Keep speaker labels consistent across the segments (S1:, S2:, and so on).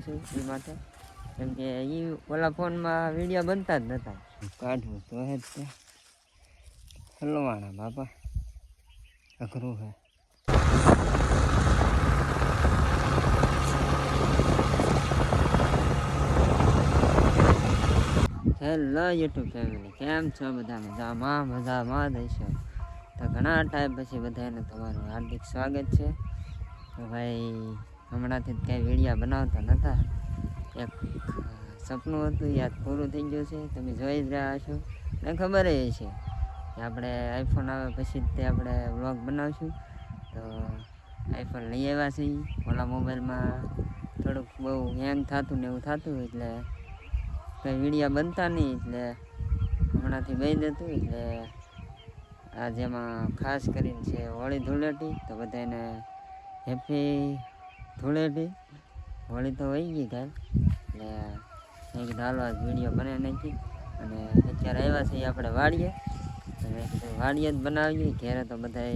S1: માગું છું એ માટે. કેમ કે એ ઓલા ફોનમાં વીડિયો બનતા જ નહોતા કાઢવું તો હે જ હલવાના બાપા. અઘરું હે. હેલો યુટ્યુબ ફેમિલી, કેમ છો બધા મજામાં? મજામાં દઈશો તો ઘણા ટાઈમ પછી બધાને તમારું હાર્દિક સ્વાગત છે. તો ભાઈ હમણાંથી જ કાંઈ વિડીયા બનાવતા નહોતા એક સપનું હતું, યાદ પૂરું થઈ ગયું છે. તમે જોઈ જ રહ્યા છો ને ખબર એ છે કે આપણે આઈફોન આવે પછી તે આપણે વ્લોગ બનાવશું. તો આઈફોન લઈ આવ્યા છીએ ઓલા મોબાઈલમાં થોડુંક બહુ હેંગ થતું ને એવું થતું એટલે કંઈ વિડીયા બનતા નહીં. એટલે હમણાંથી બંધ હતું એટલે આ જેમાં ખાસ કરીને છે હોળી ધૂળેટી, તો બધાને હેપી ધૂળેટી. હોળી તો વહી ગઈ થાય એટલે મેં કીધું, હાલો વીડિયો બને નાખી અને અત્યારે આવ્યા છીએ આપણે વાડીએ. મેં વાડીએ જ બનાવીએ. ઘેરે તો બધા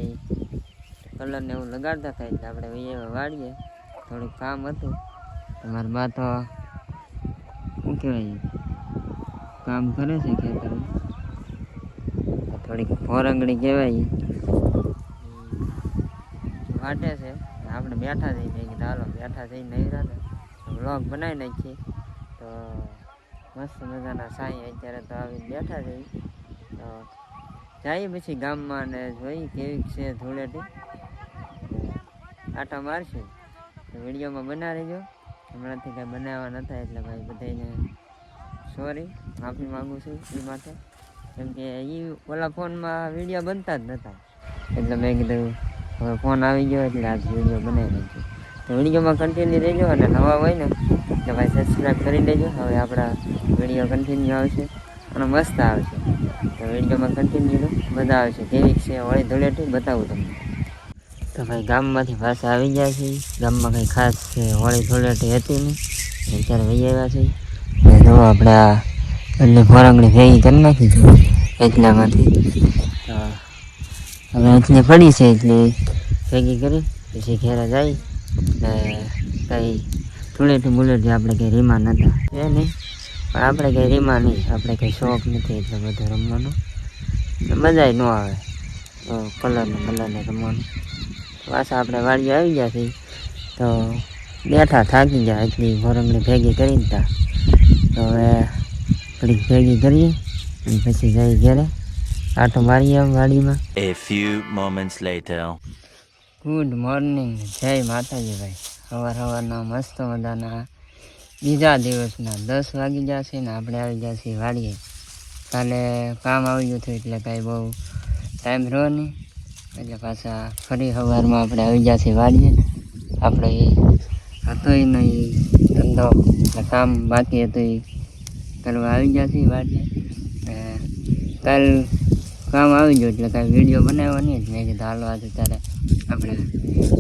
S1: કલરને એવું લગાડતા થાય એટલે આપણે વહી વાડીએ. થોડુંક કામ હતું. તમારી બા તો, શું કહેવાય, કામ કરે છે ખેતરમાં. થોડીક ફોરંગડી કહેવાય. વાટે છે. આપણે બેઠા થઈને કીધું, હાલો, બેઠા થઈને નહીં રાતે. વ્લોગ બનાવી નાખીએ. તો મસ્ત મજાના સાંઈ અત્યારે તો આવીને બેઠા થઈ તો જઈએ પછી ગામમાં ને જોઈ કેવી છે ધૂળેટી. આટા મારશું. તો વિડીયોમાં બના રહેજો હમણાંથી કાંઈ બનાવવા નતા એટલે ભાઈ બધાને સોરી માફી માગું છું એ માટે. કેમ કે એ ઓલા ફોનમાં વીડિયો બનતા જ નહોતા એટલે મેં કીધું હવે ફોન આવી ગયો એટલે આજ વીડિયો બનાવી નાખ્યો તો વિડીયોમાં કન્ટિન્યુ રહેજો અને નવા હોય ને, તો ભાઈ સબસ્ક્રાઈબ કરી દેજો હવે આપણા વીડિયો કન્ટિન્યુ આવશે અને મસ્ત આવશે. તો વિડીયોમાં કન્ટિન્યુ બધા આવશે. કેવી છે હોળી ધૂળેટી, બતાવું તમને. તો ભાઈ ગામમાંથી પાછા આવી ગયા છે ગામમાં કંઈ ખાસ છે હોળી ધૂળેટી હતી નહીં. અત્યારે વહી આવ્યા છે ને જો આપણે આ એટલે ફોરંગણી ભેગી કરી નાખી એટલામાંથી. હવે એટલી પડી છે એટલી ભેગી કરી, પછી ઘેરે જાય. ને કંઈ ધૂળેટી બુલેટી આપણે કંઈ રીમા નહોતા એ નહીં? પણ આપણે કંઈ રીમા નહીં. આપણે કંઈ શોખ નથી એટલો બધો રમવાનો. મજા ન આવે. તો કલરને કલરને રમવાનું. પાછા આપણે વાડીએ આવી ગયા છીએ. તો બેઠા થાકી ગયા. એટલી ભરંગડી ભેગી કરીને તા તો હવે થોડીક ભેગી કરીએ અને પછી જઈ ઘરે. આટો મારી આમ ગાડીમાં
S2: a few moments later
S1: good morning જય માતાજી ભાઈ. સવાર સવારના મસ્ત મજાના. બીજા દિવસના દસ વાગી ગયા છે ને આપણે આવી જશે વાડીએ. કાલે કામ આવી ગયું હતું એટલે કાંઈ બહુ ટાઈમ રહ્યો નહીં. એટલે પાછા ફરી સવારમાં આપણે આવી જશે વાડીએ. આપણે હતો એ નહીં ધંધો. કામ બાકી હતું એ. કરવા આવી જશે વાડીએ. કાલ કામ આવી ગયું એટલે કાંઈ વીડિયો બનાવ્યો નહીં. એટલે મેં કીધું હાલવા આજે ત્યારે આપણે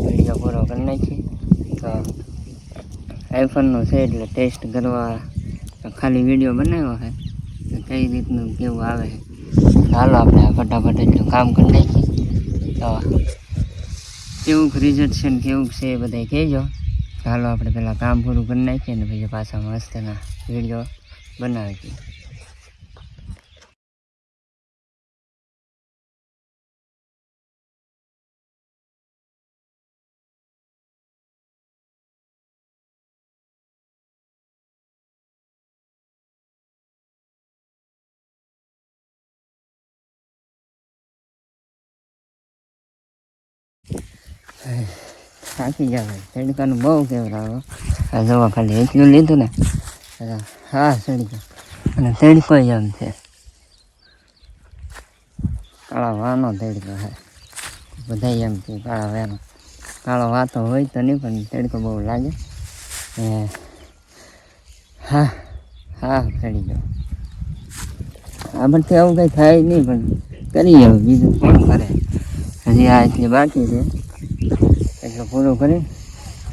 S1: વીડિયો પૂરો કરી નાખીએ. તો આઈફોનનો છે એટલે ટેસ્ટ કરવા ખાલી વીડિયો બનાવ્યો છે. તો કઈ રીતનું કેવું આવે છે? હાલો આપણે ફટાફટ એટલું કામ કરી નાખીએ. તો કેવું રિઝલ્ટ છે ને કેવું છે એ બધા કહેજો. ચાલો આપણે પહેલાં કામ પૂરું કરી નાખીએ ને પછી પાછા મસ્તના વીડિયો બનાવી થાકી જાય તડકાનું બહુ કેવડાવો આ જવા ખાલી એટલું લીધું ને હા તડકો અને તડકો એમ છે કાળા વાનો તડકો હે બધા એમ કે કાળા વાનો કાળો વાતો હોય તો નહીં પણ તડકો બહુ લાગે હા હા ચડી ગયો આપણથી આવું કંઈ થાય નહીં પણ કરી બીજું કોણ કરે હજી આ એટલી બાકી છે એટલું પૂરું કરી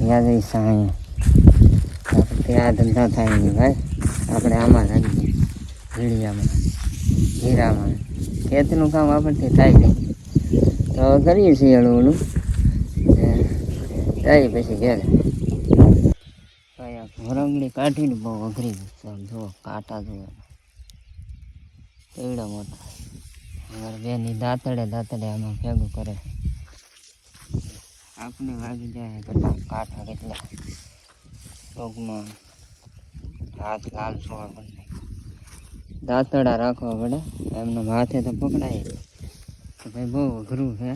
S1: યાદ આવી સાંઈ. આ ધંધા થાય નહીં ભાઈ. આપણે આમાં રાખીએ હીડિયામાં હીરામાં. ખેતનું કામ આપણથી થાય નહીં. તો કરીએ છીએ હળું હળું ને પછી ઘેર. ભરંગડી કાઢીને બહુ અઘરી જુઓ, કાંટા જુઓ. એવડા મોટા. અમારે બેની દાંતડે દાંતડે આમાં ભેગું કરે. આપણે વાગી જાય બધા કાંઠા કેટલા પગમાં હાથ લાલ જોવા પડે દાંતડા રાખવા પડે, એમના માથે તો પકડાય. તો ભાઈ બહુ અઘરું છે.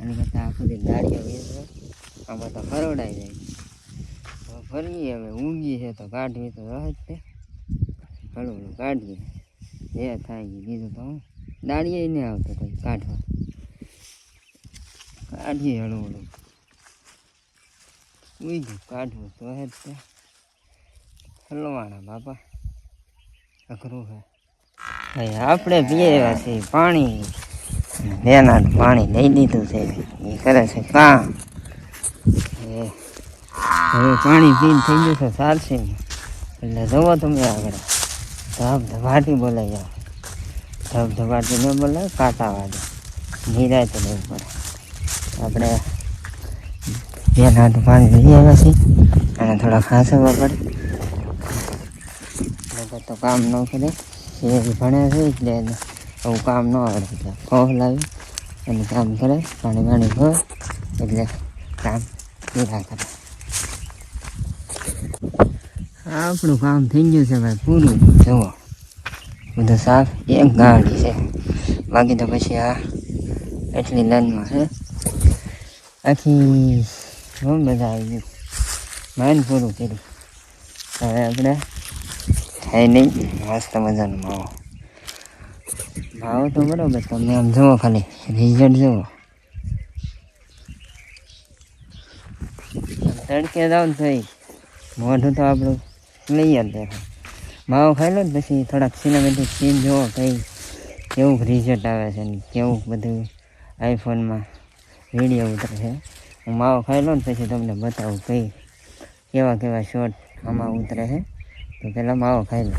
S1: અને કરતાં આખું દાડીઓ વેચે આમાં તો હરવડાઈ જાય ફરીએ, હવે ઊંઘી છે તો કાઢવી તો રહે જ તે હળું કાઢીએ. જે થાય એ બીજું તો હું દાડીએ નહીં આવતો કંઈ કાઢવા. કાઢીએ હળવું હળવું ઉઈ કાઢવું તો હે તે હલવાણા બાપા. અઘરું હે. આપણે પીએ છે પાણી બેના પાણી લઈ લીધું છે. એ કરે છે કામ. હવે પાણી પીને થઈ ગયું છે ચાલશે એટલે જવો તમે આગળ. ધબ ધબાટી બોલાઈ જાઓ ધબ ધબાટી ન બોલાય, કાંટા વાગે. નિરાય તો લેવું પડે. આપણે બે નાટું પાણી લઈ આવ્યા છીએ. અને થોડા ખાસવા પડે. નકર તો કામ ન કરે. એ ભણે છે એટલે એવું કામ ન આવડે એટલે ખોફ લાવી અને કામ કરે. પાણી પાણી ભર એટલે કામ પૂરા કરે. આપણું કામ થઈ ગયું છે ભાઈ પૂરું. જુઓ. બધું સાફ. એક ગાડી છે. બાકી તો પછી આ એટલી લાઈનમાં છે. આખી બહુ મજા આવી ગયું માન પૂરું કર્યું. હવે આપણે ખાઈ નહીં મસ્ત મજાનો માવો. ભાવ તો બરાબર તમે આમ જુઓ ખાલી. રિઝલ્ટ જુઓ. તડકે જાઓ ને થઈ મોઢું તો આપણું લઈ જ દેખાય માવો ખાઈ લો ને પછી થોડાક સિનેમેટિક સીન જુઓ કઈ, કેવું રિઝલ્ટ આવે છે ને કેવું બધું આઈફોનમાં વીડિયો ઉતરે છે. હું માવો ખાઈ લો ને પછી તમને બતાવું કઈ કેવા કેવા શોર્ટ આમાં ઉતરે છે. તો પહેલાં માવો ખાઈ લો.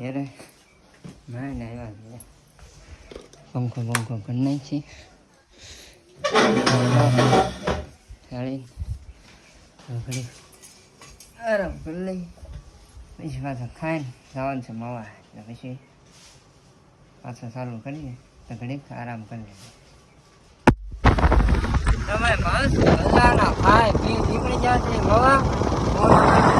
S1: ગયા છે ઘેરે માને આવ્યા છે પંખો પંખો કરી નાખી ચાલી ઘડી આરામ કરી લઈ પછી પાછા ખાઈને જવાનું છે માવા એટલે પછી પાછા ચાલુ કરીએ તો ઘડીક આરામ કરી લઈએ તમે બસ ભલાના ખાય પી નીકળી જશે મવા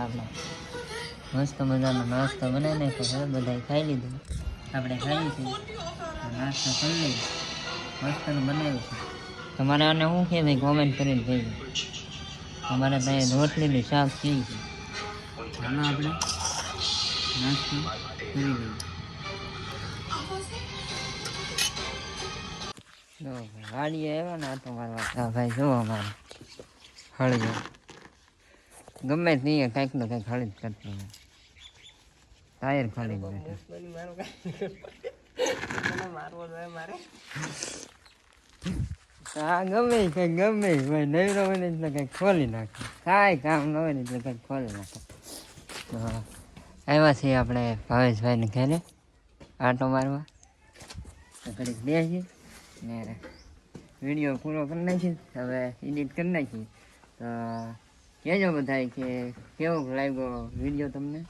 S1: આપણે મસ્ત મજાનો નાસ્તો બનાવી નાખ્યો છે. બધાએ ખાઈ લીધું. આપણે ખાઈ છે નાસ્તો કરી લઈએ મસ્તનું બનાવ્યું છે. તમારે આને શું કે ભાઈ? કોમેન્ટ કરીને કહી અમારે ત્યાં રોટલીનું શાક થઈ છે. ચાલો આપણે નાસ્તો કરી લઈએ. વાડીએ આવ્યા ને આ તો મારવા ભાઈ, જો અમારે હળજો ગમે નહીં કંઈક ને કંઈક ખાલી જ કરતો. ટાયર ખાલી હા ગમે કંઈક ગમે ભાઈ નવરો હોય ને એટલે કંઈક ખોલી નાખે. કાંઈ કામ ન હોય ને એટલે કંઈક ખોલી નાખે. તો આવ્યા છીએ આપણે ભાવેશભાઈને ઘરે. આટો મારવા. ઘડીક બેસીએ. ને વીડિયો પૂરો કરી નાખીએ. હવે એડિટ કરી નાખીએ. તો કહેજો બધાય કે કેવો લાગ્યો વીડિયો તમને?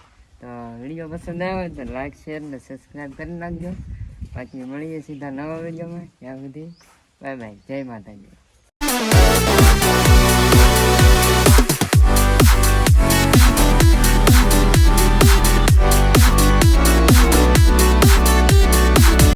S1: તો વીડિયો પસંદ હોય તો લાઈક શેર ને સબસ્ક્રાઈબ કરી નાખજો. બાકી મળીએ સીધા નવા વિડીયોમાં. ત્યાં સુધી બાય બાય જય માતાજી.